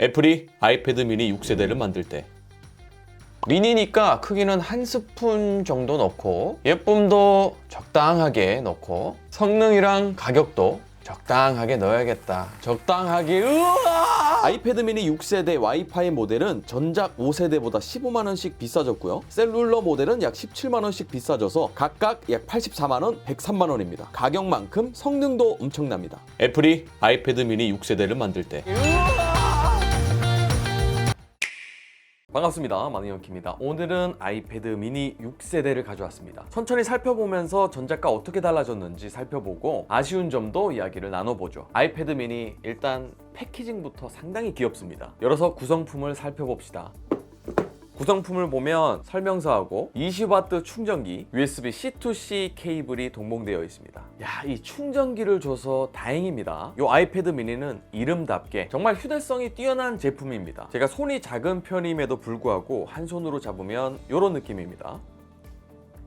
애플이 아이패드 미니 6세대를 만들 때 미니니까 크기는 한 스푼 정도 넣고 예쁨도 적당하게 넣고 성능이랑 가격도 적당하게 넣어야겠다 적당하게 으아 아이패드 미니 6세대 와이파이 모델은 전작 5세대보다 15만원씩 비싸졌고요. 셀룰러 모델은 약 17만원씩 비싸져서 각각 약 84만원, 103만원입니다. 가격만큼 성능도 엄청납니다. 애플이 아이패드 미니 6세대를 만들 때 반갑습니다. 마니언키입니다. 오늘은 아이패드 미니 6세대를 가져왔습니다. 천천히 살펴보면서 전작과 어떻게 달라졌는지 살펴보고 아쉬운 점도 이야기를 나눠보죠. 아이패드 미니 일단 패키징부터 상당히 귀엽습니다. 열어서 구성품을 살펴봅시다. 구성품을 보면 설명서하고 20W 충전기, USB C2C 케이블이 동봉되어 있습니다. 야, 이 충전기를 줘서 다행입니다. 이 아이패드 미니는 이름답게 정말 휴대성이 뛰어난 제품입니다. 제가 손이 작은 편임에도 불구하고 한 손으로 잡으면 이런 느낌입니다.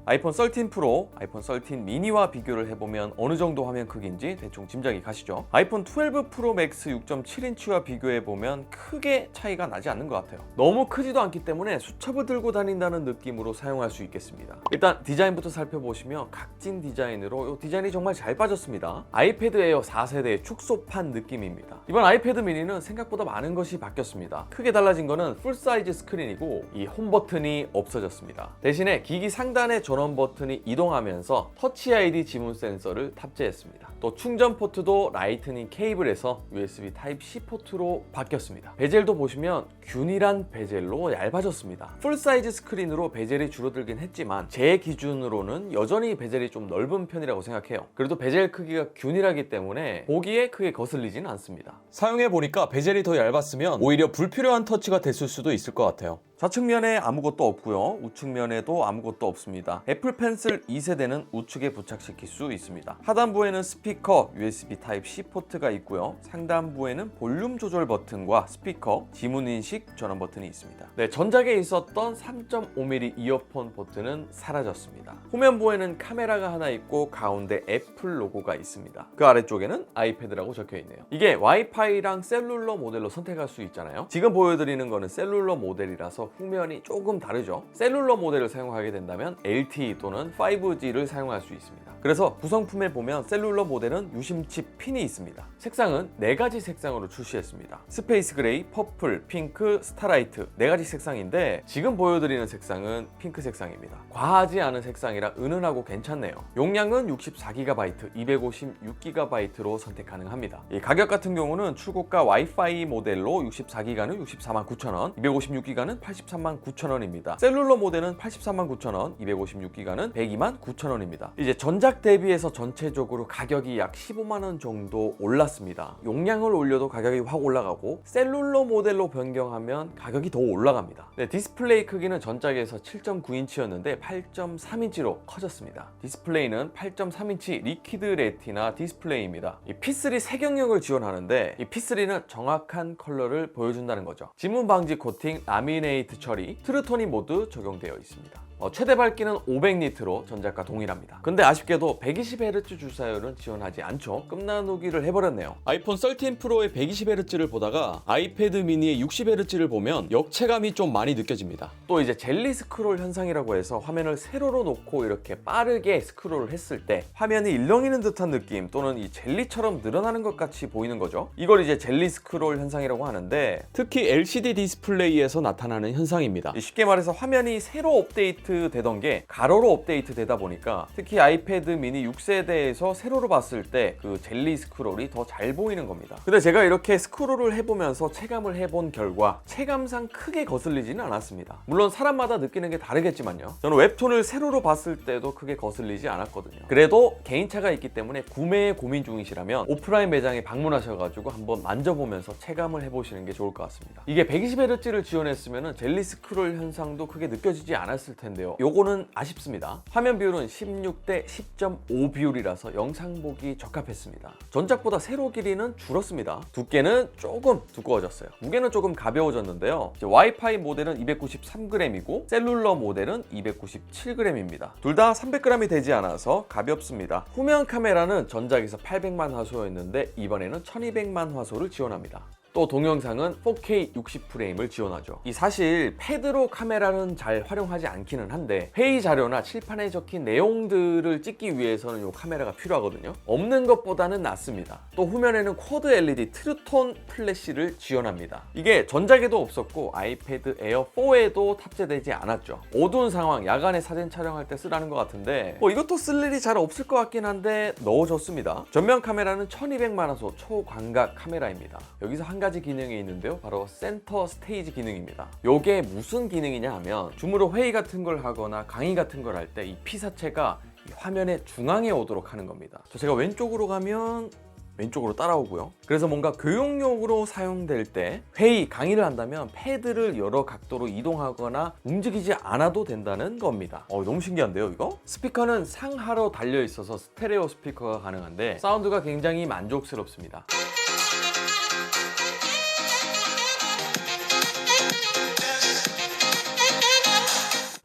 아이폰 13 프로, 아이폰 13 미니와 비교를 해보면 어느 정도 화면 크기인지 대충 짐작이 가시죠. 아이폰 12 프로 맥스 6.7인치와 비교해보면 크게 차이가 나지 않는 것 같아요. 너무 크지도 않기 때문에 수첩을 들고 다닌다는 느낌으로 사용할 수 있겠습니다. 일단 디자인부터 살펴보시면 각진 디자인으로 이 디자인이 정말 잘 빠졌습니다. 아이패드 에어 4세대의 축소판 느낌입니다. 이번 아이패드 미니는 생각보다 많은 것이 바뀌었습니다. 크게 달라진 거는 풀 사이즈 스크린이고 이 홈 버튼이 없어졌습니다. 대신에 기기 상단의 전원 버튼이 이동하면서 터치 아이디 지문 센서를 탑재했습니다. 또 충전 포트도 라이트닝 케이블에서 USB Type-C 포트로 바뀌었습니다. 베젤도 보시면 균일한 베젤로 얇아졌습니다. 풀 사이즈 스크린으로 베젤이 줄어들긴 했지만 제 기준으로는 여전히 베젤이 좀 넓은 편이라고 생각해요. 그래도 베젤 크기가 균일하기 때문에 보기에 크게 거슬리지는 않습니다. 사용해 보니까 베젤이 더 얇았으면 오히려 불필요한 터치가 됐을 수도 있을 것 같아요. 좌측면에 아무것도 없고요. 우측면에도 아무것도 없습니다. 애플 펜슬 2세대는 우측에 부착시킬 수 있습니다. 하단부에는 스피커, USB Type-C 포트가 있고요. 상단부에는 볼륨 조절 버튼과 스피커, 지문 인식 전원 버튼이 있습니다. 네, 전작에 있었던 3.5mm 이어폰 버튼은 사라졌습니다. 후면부에는 카메라가 하나 있고 가운데 애플 로고가 있습니다. 그 아래쪽에는 아이패드라고 적혀 있네요. 이게 와이파이랑 셀룰러 모델로 선택할 수 있잖아요. 지금 보여드리는 거는 셀룰러 모델이라서 후면이 조금 다르죠. 셀룰러 모델을 사용하게 된다면 LTE 또는 5G를 사용할 수 있습니다. 그래서 구성품에 보면 셀룰러 모델은 유심칩 핀이 있습니다. 색상은 네 가지 색상으로 출시했습니다. 스페이스 그레이, 퍼플, 핑크, 스타라이트 네 가지 색상인데 지금 보여드리는 색상은 핑크 색상입니다. 과하지 않은 색상이라 은은하고 괜찮네요. 용량은 64GB, 256GB로 선택 가능합니다. 이 가격 같은 경우는 출고가 와이파이 모델로 64기가는 64만 9천원, 256기가는 83만 9천원입니다. 셀룰러 모델은 83만 9천원, 256기가는 102만 9천원입니다. 이제 전작 대비해서 전체적으로 가격이 약 15만원 정도 올랐습니다. 용량을 올려도 가격이 확 올라가고 셀룰러 모델로 변경하면 가격이 더 올라갑니다. 네, 디스플레이 크기는 전작에서 7.9인치였는데 8.3인치로 커졌습니다. 디스플레이는 8.3인치 리퀴드 레티나 디스플레이입니다. 이 P3 색영역을 지원하는데 이 P3는 정확한 컬러를 보여준다는 거죠. 지문 방지 코팅, 라미네이트 처리, 트루토니 모드 적용되어 있습니다. 어, 최대 밝기는 500니트로 전작과 동일합니다. 근데 아쉽게도 120Hz 주사율은 지원하지 않죠. 끝나누기를 해버렸네요. 아이폰 13 프로의 120Hz를 보다가 아이패드 미니의 60Hz를 보면 역체감이 좀 많이 느껴집니다. 또 이제 젤리 스크롤 현상이라고 해서 화면을 세로로 놓고 이렇게 빠르게 스크롤을 했을 때 화면이 일렁이는 듯한 느낌 또는 이 젤리처럼 늘어나는 것 같이 보이는 거죠. 이걸 이제 젤리 스크롤 현상이라고 하는데 특히 LCD 디스플레이에서 나타나는 현상입니다. 이 쉽게 말해서 화면이 새로 업데이트 되던 게 가로로 업데이트 되다 보니까 특히 아이패드 미니 6세대에서 세로로 봤을 때 그 젤리 스크롤이 더 잘 보이는 겁니다. 근데 제가 이렇게 스크롤을 해보면서 체감을 해본 결과 체감상 크게 거슬리지는 않았습니다. 물론 사람마다 느끼는 게 다르겠지만요. 저는 웹툰을 세로로 봤을 때도 크게 거슬리지 않았거든요. 그래도 개인차가 있기 때문에 구매에 고민 중이시라면 오프라인 매장에 방문하셔가지고 한번 만져보면서 체감을 해보시는 게 좋을 것 같습니다. 이게 120Hz를 지원했으면 젤리 스크롤 현상도 크게 느껴지지 않았을 텐데 요. 요거는 아쉽습니다. 화면 비율은 16대 10.5 비율이라서 영상 보기 적합했습니다. 전작보다 세로 길이는 줄었습니다. 두께는 조금 두꺼워졌어요. 무게는 조금 가벼워졌는데요. 와이파이 모델은 293g이고 셀룰러 모델은 297g입니다. 둘 다 300g이 되지 않아서 가볍습니다. 후면 카메라는 전작에서 800만 화소였는데 이번에는 1200만 화소를 지원합니다. 또 동영상은 4K 60프레임을 지원하죠. 이 사실 패드로 카메라는 잘 활용하지 않기는 한데 회의 자료나 칠판에 적힌 내용들을 찍기 위해서는 이 카메라가 필요하거든요. 없는 것보다는 낫습니다. 또 후면에는 쿼드 LED 트루톤 플래시를 지원합니다. 이게 전작에도 없었고 아이패드 에어 4에도 탑재되지 않았죠. 어두운 상황, 야간에 사진 촬영할 때 쓰라는 것 같은데 뭐 이것도 쓸 일이 잘 없을 것 같긴 한데 넣어줬습니다. 전면 카메라는 1200만화소 초광각 카메라입니다. 여기서 한 가지 기능이 있는데요. 바로 센터 스테이지 기능입니다. 이게 무슨 기능이냐 하면 줌으로 회의 같은 걸 하거나 강의 같은 걸 할 때 이 피사체가 이 화면의 중앙에 오도록 하는 겁니다. 저 제가 왼쪽으로 가면 왼쪽으로 따라오고요. 그래서 뭔가 교육용으로 사용될 때 회의, 강의를 한다면 패드를 여러 각도로 이동하거나 움직이지 않아도 된다는 겁니다. 어, 너무 신기한데요, 이거? 스피커는 상하로 달려 있어서 스테레오 스피커가 가능한데 사운드가 굉장히 만족스럽습니다.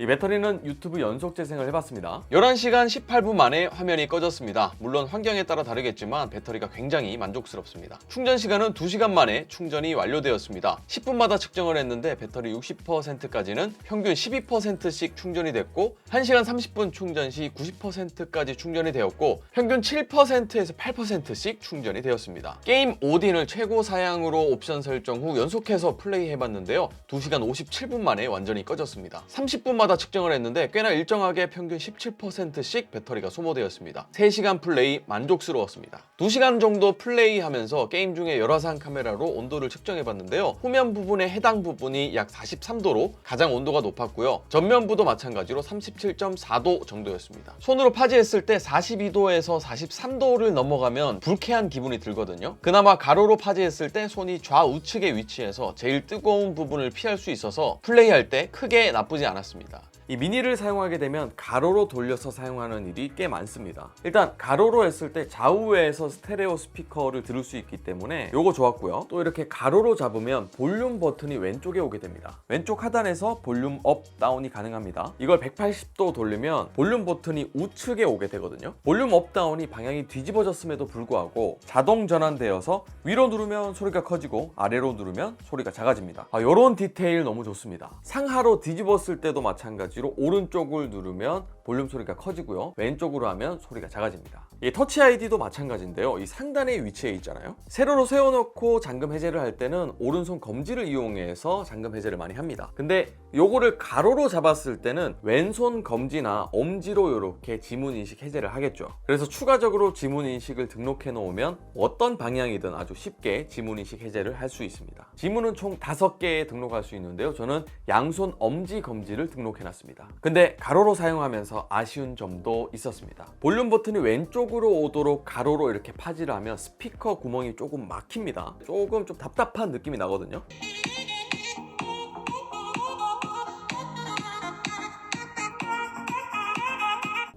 이 배터리는 유튜브 연속 재생을 해봤습니다. 11시간 18분 만에 화면이 꺼졌습니다. 물론 환경에 따라 다르겠지만 배터리가 굉장히 만족스럽습니다. 충전 시간은 2시간 만에 충전이 완료되었습니다. 10분마다 측정을 했는데 배터리 60%까지는 평균 12%씩 충전이 됐고 1시간 30분 충전 시 90%까지 충전이 되었고 평균 7%에서 8%씩 충전이 되었습니다. 게임 오딘을 최고 사양으로 옵션 설정 후 연속해서 플레이 해봤는데요. 2시간 57분 만에 완전히 꺼졌습니다. 30분마다 측정을 했는데 꽤나 일정하게 평균 17%씩 배터리가 소모되었습니다. 3시간 플레이 만족스러웠습니다. 2시간 정도 플레이하면서 게임 중에 열화상 카메라로 온도를 측정해봤는데요. 후면 부분의 해당 부분이 약 43도로 가장 온도가 높았고요. 전면부도 마찬가지로 37.4도 정도였습니다. 손으로 파지했을 때 42도에서 43도를 넘어가면 불쾌한 기분이 들거든요. 그나마 가로로 파지했을 때 손이 좌우측에 위치해서 제일 뜨거운 부분을 피할 수 있어서 플레이할 때 크게 나쁘지 않았습니다. 이 미니를 사용하게 되면 가로로 돌려서 사용하는 일이 꽤 많습니다. 일단 가로로 했을 때 좌우에서 스테레오 스피커를 들을 수 있기 때문에 요거 좋았고요. 또 이렇게 가로로 잡으면 볼륨 버튼이 왼쪽에 오게 됩니다. 왼쪽 하단에서 볼륨 업, 다운이 가능합니다. 이걸 180도 돌리면 볼륨 버튼이 우측에 오게 되거든요. 볼륨 업, 다운이 방향이 뒤집어졌음에도 불구하고 자동 전환되어서 위로 누르면 소리가 커지고 아래로 누르면 소리가 작아집니다. 아, 이런 디테일 너무 좋습니다. 상하로 뒤집었을 때도 마찬가지 로 오른쪽을 누르면 볼륨 소리가 커지고요. 왼쪽으로 하면 소리가 작아집니다. 이 터치 아이디도 마찬가지인데요. 이 상단에 위치해 있잖아요. 세로로 세워놓고 잠금 해제를 할 때는 오른손 검지를 이용해서 잠금 해제를 많이 합니다. 근데 요거를 가로로 잡았을 때는 왼손 검지나 엄지로 이렇게 지문 인식 해제를 하겠죠. 그래서 추가적으로 지문 인식을 등록해 놓으면 어떤 방향이든 아주 쉽게 지문 인식 해제를 할 수 있습니다. 지문은 총 5개 등록할 수 있는데요. 저는 양손 엄지 검지를 등록해 놨습니다. 근데 가로로 사용하면서 아쉬운 점도 있었습니다. 볼륨 버튼이 왼쪽으로 오도록 가로로 이렇게 파지를 하면 스피커 구멍이 조금 막힙니다. 조금 좀 답답한 느낌이 나거든요.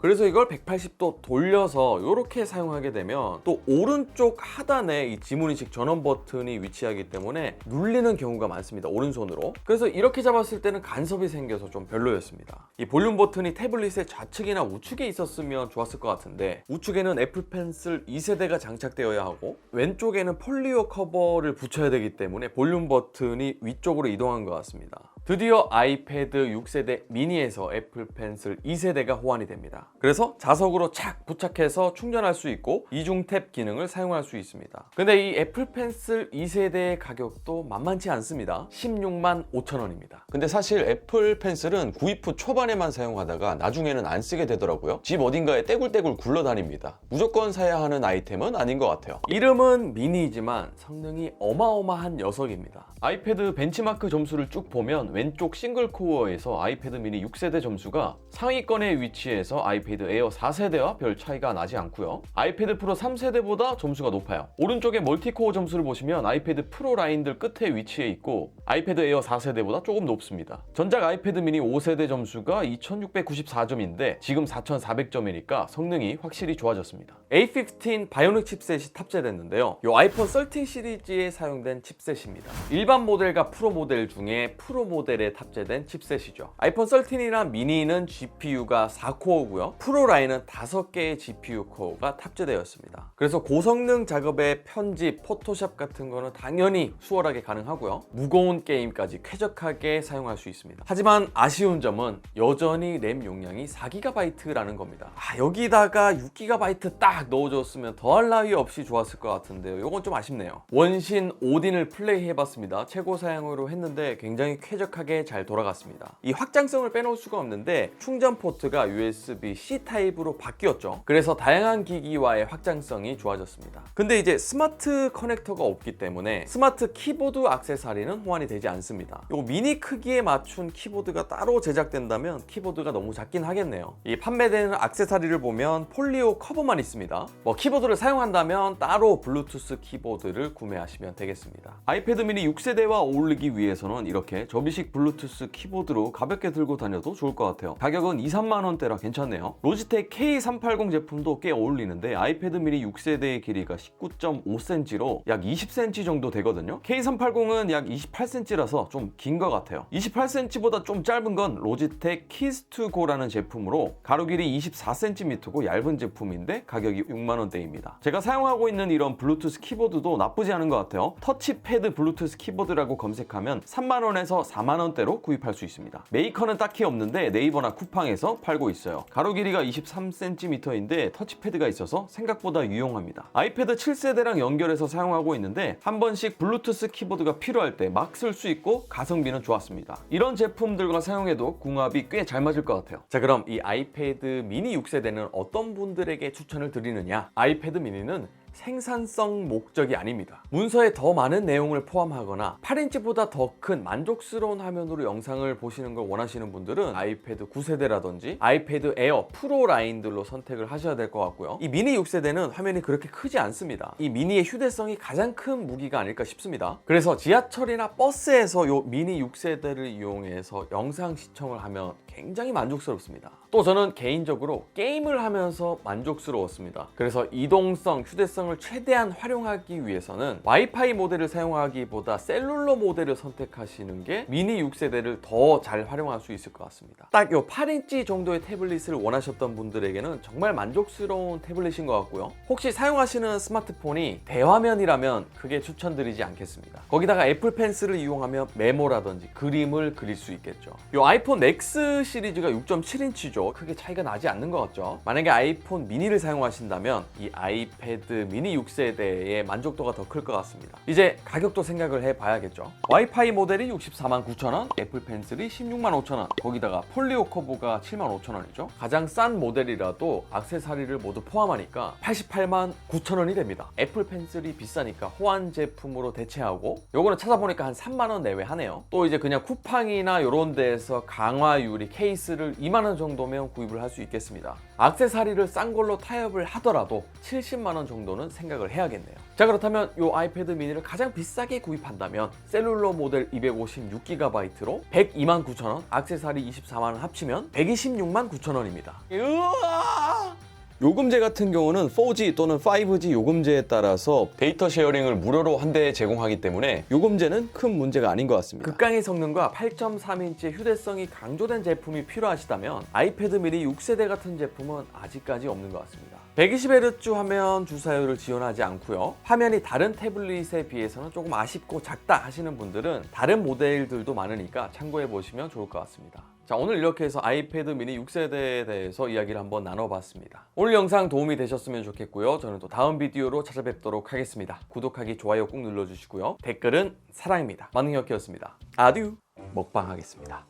그래서 이걸 180도 돌려서 이렇게 사용하게 되면 또 오른쪽 하단에 이 지문인식 전원 버튼이 위치하기 때문에 눌리는 경우가 많습니다. 오른손으로. 그래서 이렇게 잡았을 때는 간섭이 생겨서 좀 별로였습니다. 이 볼륨 버튼이 태블릿의 좌측이나 우측에 있었으면 좋았을 것 같은데 우측에는 애플 펜슬 2세대가 장착되어야 하고 왼쪽에는 폴리오 커버를 붙여야 되기 때문에 볼륨 버튼이 위쪽으로 이동한 것 같습니다. 드디어 아이패드 6세대 미니에서 애플 펜슬 2세대가 호환이 됩니다. 그래서 자석으로 착 부착해서 충전할 수 있고 이중 탭 기능을 사용할 수 있습니다. 근데 이 애플 펜슬 2세대의 가격도 만만치 않습니다. 16만 5천 원입니다. 근데 사실 애플 펜슬은 구입 후 초반에만 사용하다가 나중에는 안 쓰게 되더라고요. 집 어딘가에 떼굴떼굴 굴러다닙니다. 무조건 사야 하는 아이템은 아닌 것 같아요. 이름은 미니이지만 성능이 어마어마한 녀석입니다. 아이패드 벤치마크 점수를 쭉 보면 왼쪽 싱글 코어에서 아이패드 미니 6세대 점수가 상위권에 위치해서 아이패드 에어 4세대와 별 차이가 나지 않고요. 아이패드 프로 3세대보다 점수가 높아요. 오른쪽에 멀티코어 점수를 보시면 아이패드 프로 라인들 끝에 위치해 있고 아이패드 에어 4세대보다 조금 높습니다. 전작 아이패드 미니 5세대 점수가 2694점인데 지금 4400점이니까 성능이 확실히 좋아졌습니다. A15 바이오닉 칩셋이 탑재됐는데요. 이 아이폰 13 시리즈에 사용된 칩셋입니다. 일반 모델과 프로 모델 중에 프로 모델 모델에 탑재된 칩셋이죠. 아이폰 13이나 미니는 GPU가 4코어고요. 프로 라인은 5개의 GPU 코어가 탑재되어 있습니다. 그래서 고성능 작업의 편집, 포토샵 같은 거는 당연히 수월하게 가능하고요. 무거운 게임까지 쾌적하게 사용할 수 있습니다. 하지만 아쉬운 점은 여전히 램 용량이 4GB라는 겁니다. 아, 여기다가 6GB 딱 넣어줬으면 더할 나위 없이 좋았을 것 같은데요. 이건 좀 아쉽네요. 원신 오딘을 플레이해봤습니다. 최고 사양으로 했는데 굉장히 쾌적하게 잘 돌아갔습니다. 이 확장성을 빼놓을 수가 없는데 충전 포트가 USB-C 타입으로 바뀌었죠. 그래서 다양한 기기와의 확장성이 좋아졌습니다. 근데 이제 스마트 커넥터가 없기 때문에 스마트 키보드 액세서리는 호환이 되지 않습니다. 이 미니 크기에 맞춘 키보드가 따로 제작된다면 키보드가 너무 작긴 하겠네요. 이 판매되는 액세서리를 보면 폴리오 커버만 있습니다. 뭐 키보드를 사용한다면 따로 블루투스 키보드를 구매하시면 되겠습니다. 아이패드 미니 6세 대와 어울리기 위해서는 이렇게 접이식 블루투스 키보드로 가볍게 들고 다녀도 좋을 것 같아요. 가격은 2, 3만 원대라 괜찮네요. 로지텍 K380 제품도 꽤 어울리는데 아이패드 미니 6세대의 길이가 19.5cm로 약 20cm 정도 되거든요. K380은 약 28cm라서 좀 긴 것 같아요. 28cm보다 좀 짧은 건 로지텍 키스2고라는 제품으로 가로 길이 24cm고 얇은 제품인데 가격이 6만 원대입니다. 제가 사용하고 있는 이런 블루투스 키보드도 나쁘지 않은 것 같아요. 터치패드 블루투스 키보드 라고 검색하면 3만 원에서 4만 원대로 구입할 수 있습니다. 메이커는 딱히 없는데 네이버나 쿠팡에서 팔고 있어요. 가로 길이가 23cm인데 터치패드가 있어서 생각보다 유용합니다. 아이패드 7세대랑 연결해서 사용하고 있는데 한 번씩 블루투스 키보드가 필요할 때 막 쓸 수 있고 가성비는 좋았습니다. 이런 제품들과 사용해도 궁합이 꽤 잘 맞을 것 같아요. 자 그럼 이 아이패드 미니 6세대는 어떤 분들에게 추천을 드리느냐? 아이패드 미니는 생산성 목적이 아닙니다. 문서에 더 많은 내용을 포함하거나 8인치보다 더 큰 만족스러운 화면으로 영상을 보시는 걸 원하시는 분들은 아이패드 9세대라든지 아이패드 에어 프로 라인들로 선택을 하셔야 될 것 같고요. 이 미니 6세대는 화면이 그렇게 크지 않습니다. 이 미니의 휴대성이 가장 큰 무기가 아닐까 싶습니다. 그래서 지하철이나 버스에서 이 미니 6세대를 이용해서 영상 시청을 하면 굉장히 만족스럽습니다. 또 저는 개인적으로 게임을 하면서 만족스러웠습니다. 그래서 이동성, 휴대성을 최대한 활용하기 위해서는 와이파이 모델을 사용하기보다 셀룰러 모델을 선택하시는 게 미니 6세대를 더 잘 활용할 수 있을 것 같습니다. 딱 요 8인치 정도의 태블릿을 원하셨던 분들에게는 정말 만족스러운 태블릿인 것 같고요. 혹시 사용하시는 스마트폰이 대화면이라면 크게 추천드리지 않겠습니다. 거기다가 애플 펜슬을 이용하면 메모라든지 그림을 그릴 수 있겠죠. 요 아이폰 X 시리즈가 6.7인치죠. 크게 차이가 나지 않는 것 같죠. 만약에 아이폰 미니를 사용하신다면 이 아이패드 미니 6세대의 만족도가 더 클 것 같습니다. 이제 가격도 생각을 해봐야겠죠. 와이파이 모델이 64만 9천 원, 애플 펜슬이 16만 5천 원, 거기다가 폴리오 커브가 7만 5천 원이죠. 가장 싼 모델이라도 액세서리를 모두 포함하니까 88만 9천 원이 됩니다. 애플 펜슬이 비싸니까 호환 제품으로 대체하고 요거는 찾아보니까 한 3만 원 내외 하네요. 또 이제 그냥 쿠팡이나 이런 데에서 강화 유리 케이스를 2만 원 정도면 구입을 할 수 있겠습니다. 액세서리를 싼 걸로 타협을 하더라도 70만 원 정도는 생각을 해야겠네요. 자 그렇다면 이 아이패드 미니를 가장 비싸게 구입한다면 셀룰러 모델 256GB로 102만 9천 원, 액세서리 24만 원 합치면 126만 9천 원입니다. 으아! 요금제 같은 경우는 4G 또는 5G 요금제에 따라서 데이터 쉐어링을 무료로 한대 제공하기 때문에 요금제는 큰 문제가 아닌 것 같습니다. 극강의 성능과 8.3인치의 휴대성이 강조된 제품이 필요하시다면 아이패드 미니 6세대 같은 제품은 아직까지 없는 것 같습니다. 120Hz 화면 주사율을 지원하지 않고요. 화면이 다른 태블릿에 비해서는 조금 아쉽고 작다 하시는 분들은 다른 모델들도 많으니까 참고해 보시면 좋을 것 같습니다. 자 오늘 이렇게 해서 아이패드 미니 6세대에 대해서 이야기를 한번 나눠봤습니다. 오늘 영상 도움이 되셨으면 좋겠고요. 저는 또 다음 비디오로 찾아뵙도록 하겠습니다. 구독하기, 좋아요 꾹 눌러주시고요. 댓글은 사랑입니다. 만능혁이었습니다. 아듀 먹방 하겠습니다.